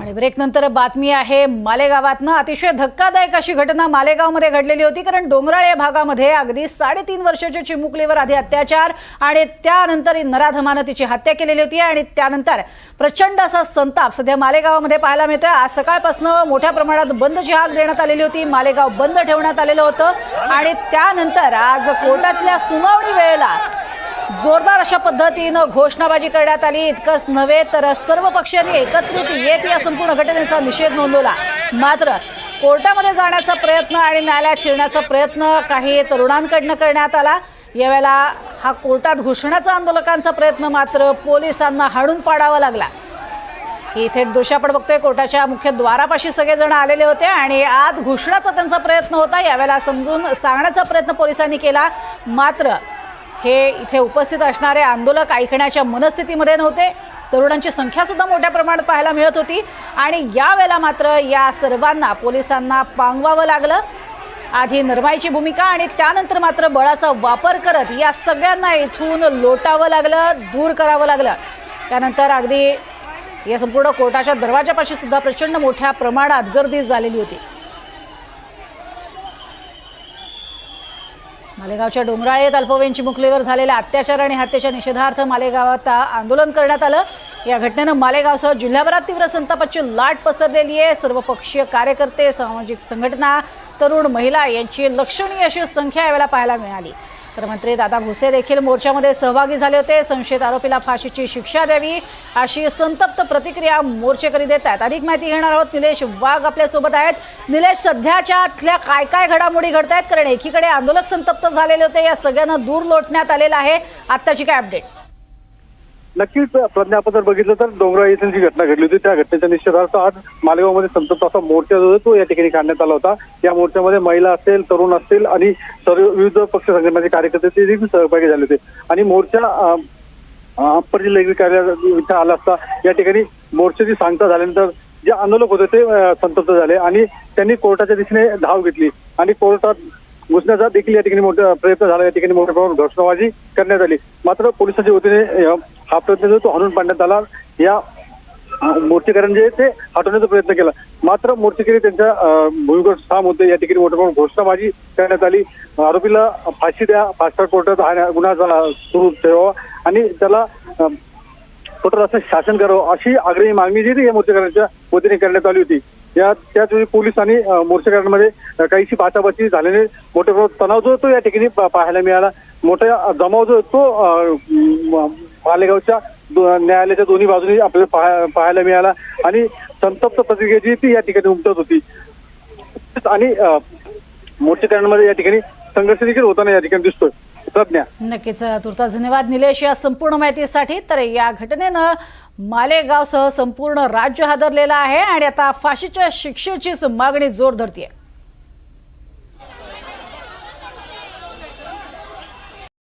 आणि ब्रेक नंतर बातमी आहे मालेगावातनं अतिशय धक्कादायक अशी घटना मालेगावमध्ये घडलेली होती कारण डोंगराळ या भागामध्ये अगदी साडेतीन वर्षाच्या चिमुकलीवर आधी अत्याचार आणि त्यानंतर नराधमानं तिची हत्या केलेली होती आणि त्यानंतर प्रचंड असा संताप सध्या मालेगावामध्ये पाहायला मिळतोय. आज सकाळपासून मोठ्या प्रमाणात बंदची हाक देण्यात आलेली होती मालेगाव बंद ठेवण्यात आलेलं होतं आणि त्यानंतर आज कोर्टातल्या सुनावणी वेळेला जोरदार अशा पद्धतीनं घोषणाबाजी करण्यात आली. इतकंच नव्हे तर सर्व पक्षांनी एकत्रित येत या संपूर्ण घटनेचा निषेध नोंदवला. मात्र कोर्टामध्ये जाण्याचा प्रयत्न आणि न्यायालयात शिरण्याचा प्रयत्न काही तरुणांकडनं करण्यात आला. यावेळेला हा कोर्टात घुसण्याचा आंदोलकांचा प्रयत्न मात्र पोलिसांना हाणून पाडावा लागला. ही थेट दृश्य आपण बघतोय. कोर्टाच्या मुख्य द्वारापाशी सगळेजण आलेले होते आणि आत घुसण्याचा त्यांचा प्रयत्न होता. यावेळेला समजून सांगण्याचा प्रयत्न पोलिसांनी केला. मात्र हे इथे उपस्थित असणारे आंदोलक ऐकण्याच्या मनस्थितीमध्ये नव्हते. तरुणांची संख्यासुद्धा मोठ्या प्रमाणात पाहायला मिळत होती. आणि यावेळेला मात्र या सर्वांना पोलिसांना पांगवावं लागलं. आधी नरमाईची भूमिका आणि त्यानंतर मात्र बळाचा वापर करत या सगळ्यांना इथून लोटावं लागलं दूर करावं लागलं. त्यानंतर अगदी या संपूर्ण कोर्टाच्या दरवाजापाशी सुद्धा प्रचंड मोठ्या प्रमाणात गर्दी झालेली होती. मालेगावच्या डोंगराळेत अल्पवयीन चिमुकलीवर झालेल्या अत्याचार आणि हत्येच्या निषेधार्थ मालेगावात आंदोलन करण्यात आलं. या घटनेनं मालेगावसह जिल्ह्याभरात तीव्र संतापाची लाट पसरलेली आहे. सर्वपक्षीय कार्यकर्ते सामाजिक संघटना तरुण महिला यांची लक्षणीय अशी संख्या यावेळेला पाहायला मिळाली. तर मंत्री दादा भुसे देखील मोर्चामध्ये सहभागी झाले होते. संशयित आरोपीला फाशीची शिक्षा द्यावी अशी संतप्त प्रतिक्रिया मोर्चेकरी देत आहेत. अधिक माहिती घेणार आहोत निलेश वाघ आपल्यासोबत आहेत. निलेश सध्याच्या आतल्या काय काय घडामोडी घडत आहेत कारण एकीकडे आंदोलक संतप्त झालेले होते. या सगळ्यांना दूर लोटण्यात आलेलं आहे. आत्ताची काय अपडेट नक्कीच प्रज्ञा आपण जर बघितलं तर डोंगरा येथील जी घटना घडली होती त्या घटनेच्या निषेधार्थ आज मालेगावमध्ये संतप्त असा मोर्चा जो आहे तो या ठिकाणी काढण्यात आला होता. या मोर्चामध्ये महिला असतील तरुण असतील आणि सर्व विविध पक्ष संघटनाचे कार्यकर्ते ते देखील सहभागी झाले होते. आणि मोर्चा अप्पर जिल्हा कार्यालय इथं आला असता. या ठिकाणी मोर्चाची सांगता झाल्यानंतर जे आंदोलक होते ते संतप्त झाले आणि त्यांनी कोर्टाच्या दिशेने धाव घेतली. आणि कोर्टात घुसण्याचा देखील या ठिकाणी मोठा प्रयत्न झाला. या ठिकाणी मोठ्या प्रमाणात घोषणाबाजी करण्यात आली. मात्र पोलिसांच्या वतीने हा प्रयत्न जो तो हाणून पाडण्यात आला या मूर्तीकरण जे ते हटवण्याचा प्रयत्न केला. मात्र मूर्तीकरी त्यांच्या भूमिकेवर ठाम होते. या ठिकाणी मोठ्या प्रमाणात घोषणाबाजी करण्यात आली. आरोपीला फाशी द्या फास्ट कोर्टात हा गुन्हा सुरू ठेवावा आणि त्याला अं, कठोर असं शासन करावं अशी आग्रही मागणी जी ती या मोर्चेकरांच्या वतीने करण्यात आली होती. या त्याच वेळी पोलीस आणि मोर्चेकऱ्यांमध्ये काहीशी बाचाबाची झाल्याने मोठ्या प्रमाणात तणाव जो तो या ठिकाणी पाहायला मिळाला. मोठा जमाव जो तो मालेगावच्या न्यायालयाच्या दोन्ही बाजूनी आपल्याला पाहायला मिळाला आणि संतप्त प्रतिक्रिया जी ती या ठिकाणी उमटत होती. आणि मोर्चेकऱ्यांमध्ये या ठिकाणी संघर्ष देखील होताना या ठिकाणी दिसतोय. प्रज्ञा. नक्कीच तुर्तास धन्यवाद निलेश या संपूर्ण माहितीसाठी. तर या घटनेनं मालेगावसह संपूर्ण राज्य हादरलेलं आहे आणि आता फाशीच्या शिक्षेचीच मागणी जोर धरतीये.